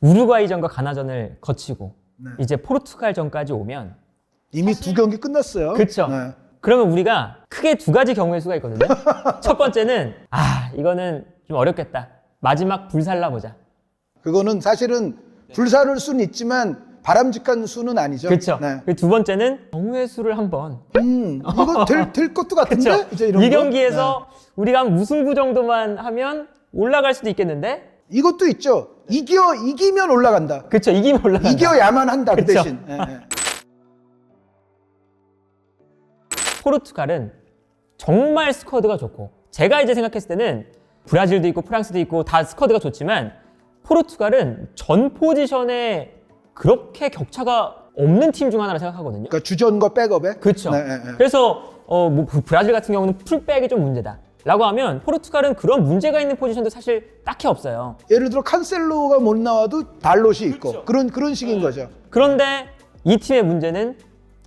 우루과이전과 가나전을 거치고 네. 이제 포르투갈전까지 오면 이미 두 경기 끝났어요. 그쵸. 네. 그러면 우리가 크게 두 가지 경우의 수가 있거든요. 첫 번째는 아 이거는 좀 어렵겠다. 마지막 불살라 보자. 그거는 사실은 불사를 수는 있지만 바람직한 수는 아니죠. 그렇죠. 네. 두 번째는 경우의 수를 한번 음, 이거 될, 될 것도 같은데? 그렇죠. 이제 이런 이 거? 경기에서 우리가 한 무승부 정도만 하면 올라갈 수도 있겠는데 네. 이것도 있죠. 이겨 이기면 올라간다. 그렇죠 이기면 올라간다. 이겨야만 한다 그 그쵸. 대신. 예, 예. 포르투갈은 정말 스쿼드가 좋고 제가 이제 생각했을 때는 브라질도 있고 프랑스도 있고 다 스쿼드가 좋지만 포르투갈은 전 포지션에 그렇게 격차가 없는 팀 중 하나라 생각하거든요. 그러니까 주전과 백업에. 그렇죠. 네, 네, 네. 그래서 어, 뭐 브- 브라질 같은 경우는 풀백이 좀 문제다. 라고 하면 포르투갈은 그런 문제가 있는 포지션도 사실 딱히 없어요. 예를 들어 칸셀로가 못 나와도 달롯이 있고 그렇죠. 그런 그런 식인 거죠. 그런데 이 팀의 문제는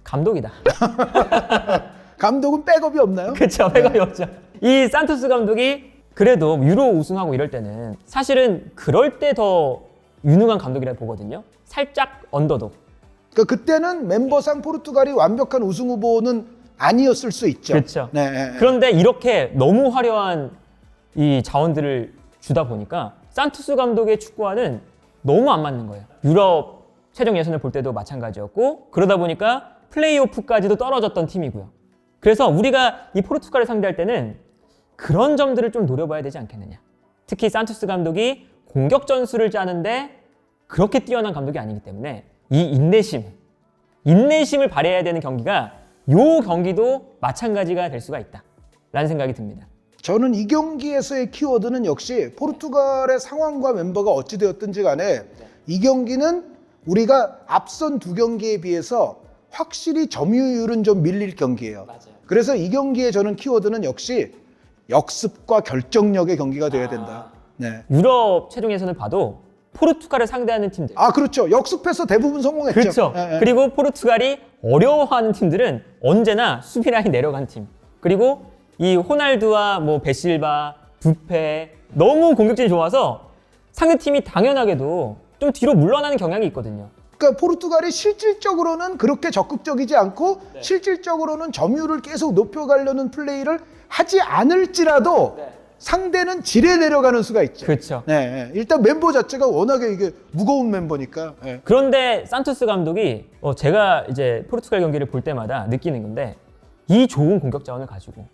감독이다. 감독은 백업이 없나요? 그렇죠. 백업이 없죠. 이 산토스 감독이 그래도 유로 우승하고 이럴 때는 사실은 그럴 때 더 유능한 감독이라 보거든요. 살짝 언더독. 그러니까 그때는 멤버상 포르투갈이 완벽한 우승 후보는 아니었을 수 있죠. 그렇죠. 네, 네, 네. 그런데 이렇게 너무 화려한 이 자원들을 주다 보니까 산투스 감독의 축구와는 너무 안 맞는 거예요. 유럽 최종 예선을 볼 때도 마찬가지였고 그러다 보니까 플레이오프까지도 떨어졌던 팀이고요. 그래서 우리가 이 포르투갈을 상대할 때는 그런 점들을 좀 노려봐야 되지 않겠느냐. 특히 산투스 감독이 공격 전술을 짜는데 그렇게 뛰어난 감독이 아니기 때문에 이 인내심, 인내심을 발휘해야 되는 경기가 요 경기도 마찬가지가 될 수가 있다. 라는 생각이 듭니다. 저는 이 경기에서의 키워드는 역시 포르투갈의 상황과 멤버가 어찌 되었든지 간에 이 경기는 우리가 앞선 두 경기에 비해서 확실히 점유율은 좀 밀릴 경기예요. 그래서 이 경기에 저는 키워드는 역시 역습과 결정력의 경기가 되어야 된다. 네. 유럽 최종 예선을 봐도 포르투갈을 상대하는 팀들. 아 그렇죠. 역습해서 대부분 성공했죠. 그렇죠. 예, 예. 그리고 포르투갈이 어려워하는 팀들은 언제나 수비 라인 내려간 팀. 그리고 이 호날두와 뭐 베실바, 부페 너무 공격진이 좋아서 상대 팀이 당연하게도 좀 뒤로 물러나는 경향이 있거든요. 그러니까 포르투갈이 실질적으로는 그렇게 적극적이지 않고 실질적으로는 점유율을 계속 높여가려는 플레이를 하지 않을지라도 상대는 지레 내려가는 수가 있죠. 그렇죠. 네, 네. 일단 멤버 자체가 워낙에 이게 무거운 멤버니까. 네. 그런데 산토스 감독이 어, 제가 이제 포르투갈 경기를 볼 때마다 느끼는 건데 이 좋은 공격 자원을 가지고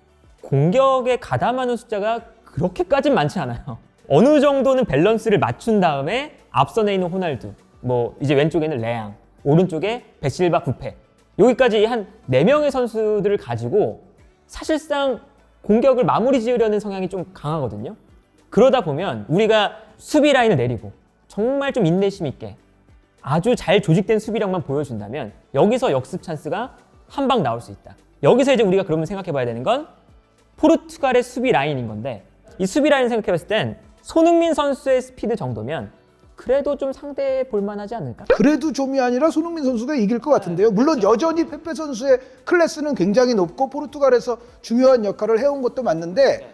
공격에 가담하는 숫자가 그렇게까진 많지 않아요. 어느 정도는 밸런스를 맞춘 다음에 앞선에 있는 호날두, 뭐 이제 왼쪽에는 레앙, 오른쪽에 베실바 부페 여기까지 한 네명의 선수들을 가지고 사실상 공격을 마무리 지으려는 성향이 좀 강하거든요. 그러다 보면 우리가 수비 라인을 내리고 정말 좀 인내심 있게 아주 잘 조직된 수비력만 보여준다면 여기서 역습 찬스가 한 방 나올 수 있다. 여기서 이제 우리가 그러면 생각해 봐야 되는 건 포르투갈의 수비 라인인 건데 이 수비 라인 생각해 봤을 땐 손흥민 선수의 스피드 정도면 그래도 좀 상대해 볼 만하지 않을까? 그래도 좀이 아니라 손흥민 선수가 이길 것 같은데요. 물론 여전히 페페 선수의 클래스는 굉장히 높고 포르투갈에서 중요한 역할을 해온 것도 맞는데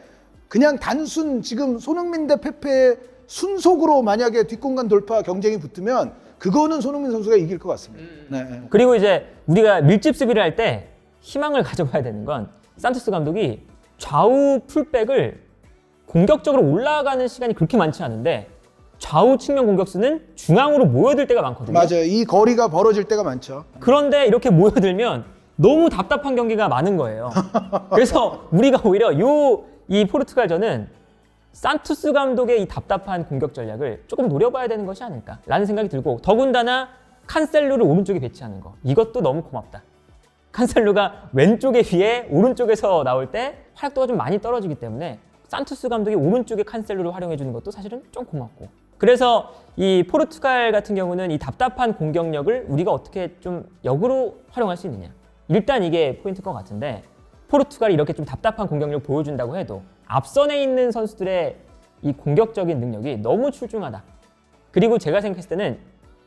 그냥 단순 지금 손흥민 대 페페의 순속으로 만약에 뒷공간 돌파 경쟁이 붙으면 그거는 손흥민 선수가 이길 것 같습니다. 네, 네. 그리고 이제 우리가 밀집 수비를 할 때 희망을 가져봐야 되는 건 산토스 감독이 좌우 풀백을 공격적으로 올라가는 시간이 그렇게 많지 않은데 좌우 측면 공격수는 중앙으로 모여들 때가 많거든요. 맞아요. 이 거리가 벌어질 때가 많죠. 그런데 이렇게 모여들면 너무 답답한 경기가 많은 거예요. 그래서 우리가 오히려 요 이 포르투갈전은 산투스 감독의 이 답답한 공격 전략을 조금 노려봐야 되는 것이 아닐까라는 생각이 들고 더군다나 칸셀루를 오른쪽에 배치하는 거 이것도 너무 고맙다. 칸셀루가 왼쪽에 비해 오른쪽에서 나올 때 활약도가 좀 많이 떨어지기 때문에 산투스 감독이 오른쪽에 칸셀루를 활용해 주는 것도 사실은 좀 고맙고 그래서 이 포르투갈 같은 경우는 이 답답한 공격력을 우리가 어떻게 좀 역으로 활용할 수 있느냐. 일단 이게 포인트일 것 같은데 포르투갈이 이렇게 좀 답답한 공격력을 보여준다고 해도 앞선에 있는 선수들의 이 공격적인 능력이 너무 출중하다. 그리고 제가 생각했을 때는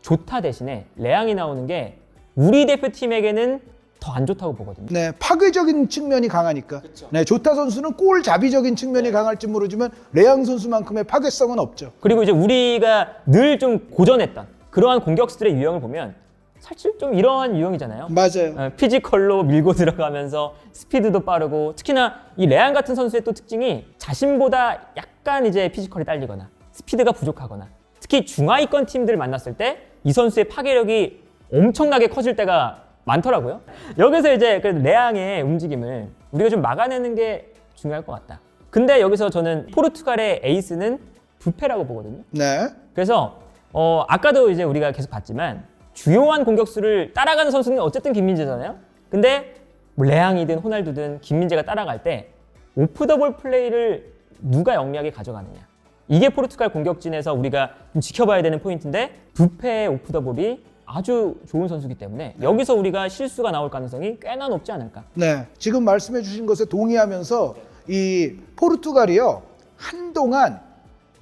조타 대신에 레앙이 나오는 게 우리 대표팀에게는 더 안 좋다고 보거든요. 네, 파괴적인 측면이 강하니까. 네, 조타 선수는 골잡이적인 측면이 강할지 모르지만 레앙 선수만큼의 파괴성은 없죠. 그리고 이제 우리가 늘 좀 고전했던 그러한 공격수들의 유형을 보면 사실 좀 이러한 유형이잖아요. 맞아요. 어, 피지컬로 밀고 들어가면서 스피드도 빠르고 특히나 이 레안 같은 선수의 또 특징이 자신보다 약간 이제 피지컬이 딸리거나 스피드가 부족하거나 특히 중하위권 팀들 만났을 때 이 선수의 파괴력이 엄청나게 커질 때가 많더라고요. 여기서 이제 그 레앙의 움직임을 우리가 좀 막아내는 게 중요할 것 같다. 근데 여기서 저는 포르투갈의 에이스는 부페라고 보거든요. 네. 그래서 어, 아까도 이제 우리가 계속 봤지만 주요한 공격수를 따라가는 선수는 어쨌든 김민재잖아요. 근데 뭐 레앙이든 호날두든 김민재가 따라갈 때 오프 더 볼 플레이를 누가 영리하게 가져가느냐. 이게 포르투갈 공격진에서 우리가 좀 지켜봐야 되는 포인트인데 부페의 오프 더 볼이 아주 좋은 선수기 때문에 여기서 우리가 실수가 나올 가능성이 꽤나 높지 않을까. 네. 지금 말씀해 주신 것에 동의하면서 이 포르투갈이요. 한동안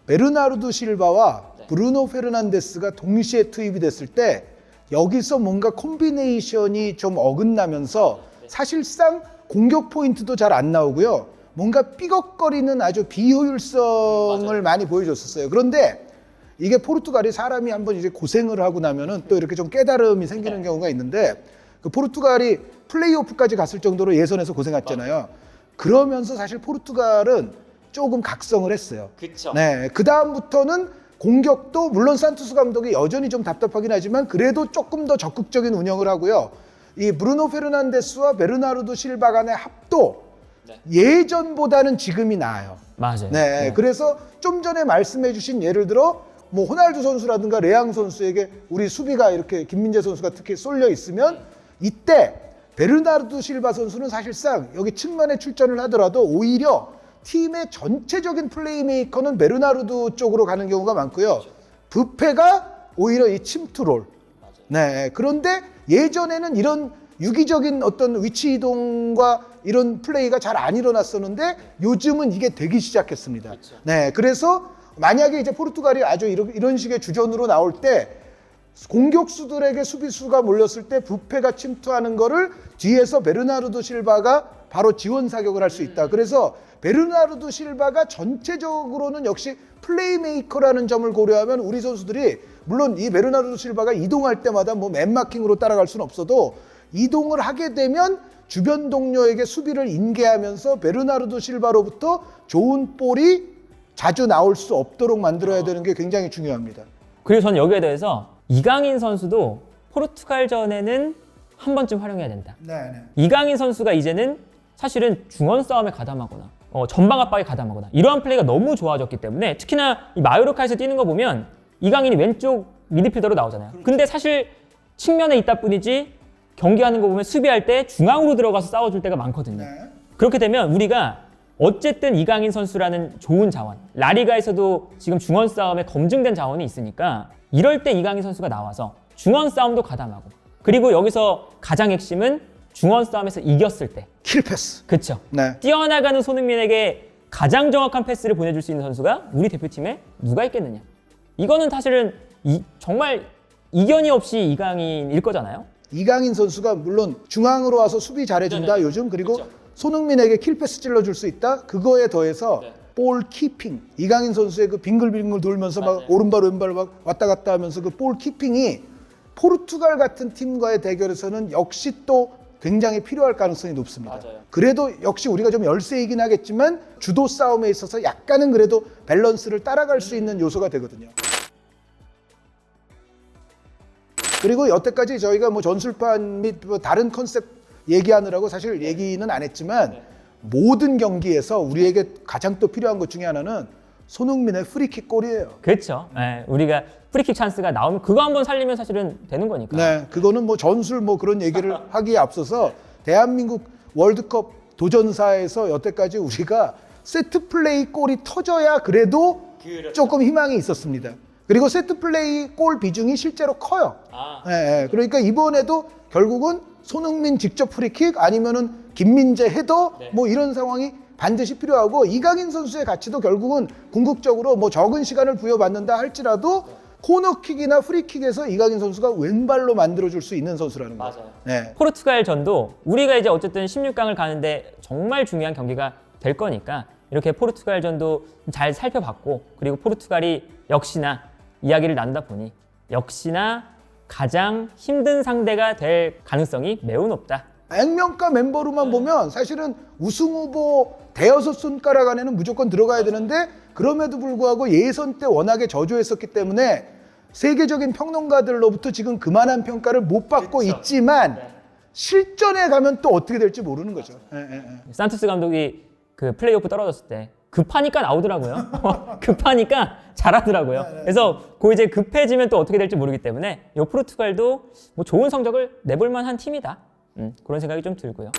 베르나르도 실바와 브루노 페르난데스가 동시에 투입이 됐을 때 여기서 뭔가 콤비네이션이 좀 어긋나면서 사실상 공격 포인트도 잘 안 나오고요. 뭔가 삐걱거리는 아주 비효율성을 많이 보여줬었어요. 그런데 이게 포르투갈이 사람이 한번 이제 고생을 하고 나면은 또 이렇게 좀 깨달음이 생기는 경우가 있는데 그 포르투갈이 플레이오프까지 갔을 정도로 예선에서 고생했잖아요. 그러면서 사실 포르투갈은 조금 각성을 했어요. 그쵸. 네, 그 다음부터는 공격도 물론 산투스 감독이 여전히 좀 답답하긴 하지만 그래도 조금 더 적극적인 운영을 하고요. 이 브루노 페르난데스와 베르나르도 실바 간의 합도 예전보다는 지금이 나아요. 맞아요. 네, 그래서 좀 전에 말씀해주신 예를 들어 뭐 호날두 선수라든가 레앙 선수에게 우리 수비가 이렇게 김민재 선수가 특히 쏠려 있으면 이때 베르나르도 실바 선수는 사실상 여기 측면에 출전을 하더라도 오히려 팀의 전체적인 플레이메이커는 베르나르도 쪽으로 가는 경우가 많고요. 부페가 오히려 이 침투롤. 네. 그런데 예전에는 이런 유기적인 어떤 위치 이동과 이런 플레이가 잘 안 일어났었는데 요즘은 이게 되기 시작했습니다. 네. 그래서 만약에 이제 포르투갈이 아주 이런, 이런 식의 주전으로 나올 때 공격수들에게 수비수가 몰렸을 때 부페가 침투하는 거를 뒤에서 베르나르도 실바가 바로 지원 사격을 할 수 있다. 그래서 베르나르도 실바가 전체적으로는 역시 플레이메이커라는 점을 고려하면 우리 선수들이 물론 이 베르나르도 실바가 이동할 때마다 뭐 맨마킹으로 따라갈 수는 없어도 이동을 하게 되면 주변 동료에게 수비를 인계하면서 베르나르도 실바로부터 좋은 볼이 자주 나올 수 없도록 만들어야 되는 게 굉장히 중요합니다. 그리고 저는 여기에 대해서 이강인 선수도 포르투갈전에는 한 번쯤 활용해야 된다. 네, 네. 이강인 선수가 이제는 사실은 중원 싸움에 가담하거나 어, 전방 압박에 가담하거나 이러한 플레이가 너무 좋아졌기 때문에 특히나 이 마요르카에서 뛰는 거 보면 이강인이 왼쪽 미드필더로 나오잖아요. 근데 사실 측면에 있다 뿐이지 경기하는 거 보면 수비할 때 중앙으로 들어가서 싸워줄 때가 많거든요. 네. 그렇게 되면 우리가 어쨌든 이강인 선수라는 좋은 자원, 라리가에서도 지금 중원 싸움에 검증된 자원이 있으니까 이럴 때 이강인 선수가 나와서 중원 싸움도 가담하고 그리고 여기서 가장 핵심은 중원 싸움에서 이겼을 때. 킬패스. 그쵸. 네. 뛰어나가는 손흥민에게 가장 정확한 패스를 보내줄 수 있는 선수가 우리 대표팀에 누가 있겠느냐. 이거는 사실은 이- 정말 이견이 없이 이강인일 거잖아요. 이강인 선수가 물론 중앙으로 와서 수비 잘해준다 요즘. 그리고 손흥민에게 킬패스 찔러줄 수 있다? 그거에 더해서 볼 키핑. 이강인 선수의 그 빙글빙글 돌면서 막 오른발 왼발 막 왔다 갔다 하면서 그 볼 키핑이 포르투갈 같은 팀과의 대결에서는 역시 또 굉장히 필요할 가능성이 높습니다. 그래도 역시 우리가 좀 열세이긴 하겠지만 주도 싸움에 있어서 약간은 그래도 밸런스를 따라갈 수 있는 요소가 되거든요. 그리고 여태까지 저희가 뭐 전술판 및 뭐 다른 컨셉 얘기하느라고 사실 얘기는 안 했지만 모든 경기에서 우리에게 가장 또 필요한 것 중에 하나는 손흥민의 프리킥 골이에요. 그렇죠 예, 우리가 프리킥 찬스가 나오면 그거 한번 살리면 사실은 되는 거니까 네, 그거는 뭐 전술 뭐 그런 얘기를 하기에 앞서서 대한민국 월드컵 도전사에서 여태까지 우리가 세트 플레이 골이 터져야 그래도 조금 희망이 있었습니다. 그리고 세트 플레이 골 비중이 실제로 커요. 예, 예. 그러니까 이번에도 결국은 손흥민 직접 프리킥 아니면은 김민재 헤더 뭐 이런 상황이 반드시 필요하고 이강인 선수의 가치도 결국은 궁극적으로 뭐 적은 시간을 부여받는다 할지라도 코너킥이나 프리킥에서 이강인 선수가 왼발로 만들어줄 수 있는 선수라는 거예요. 맞아요. 네. 포르투갈 전도 우리가 이제 어쨌든 16강을 가는데 정말 중요한 경기가 될 거니까 이렇게 포르투갈 전도 잘 살펴봤고 그리고 포르투갈이 역시나 이야기를 나누다 보니 역시나 가장 힘든 상대가 될 가능성이 매우 높다. 액면가 멤버로만 보면 사실은 우승 후보 대여섯 손가락 안에는 무조건 들어가야 되는데 그럼에도 불구하고 예선 때 워낙에 저조했었기 때문에 세계적인 평론가들로부터 지금 그만한 평가를 못 받고 그쵸. 있지만 실전에 가면 또 어떻게 될지 모르는 거죠. 예, 예, 예. 산토스 감독이 그 플레이오프 떨어졌을 때 급하니까 나오더라고요. 급하니까 잘하더라고요. 그래서 그 이제 급해지면 또 어떻게 될지 모르기 때문에 이 포르투갈도 뭐 좋은 성적을 내볼 만한 팀이다. 음, 그런 생각이 좀 들고요.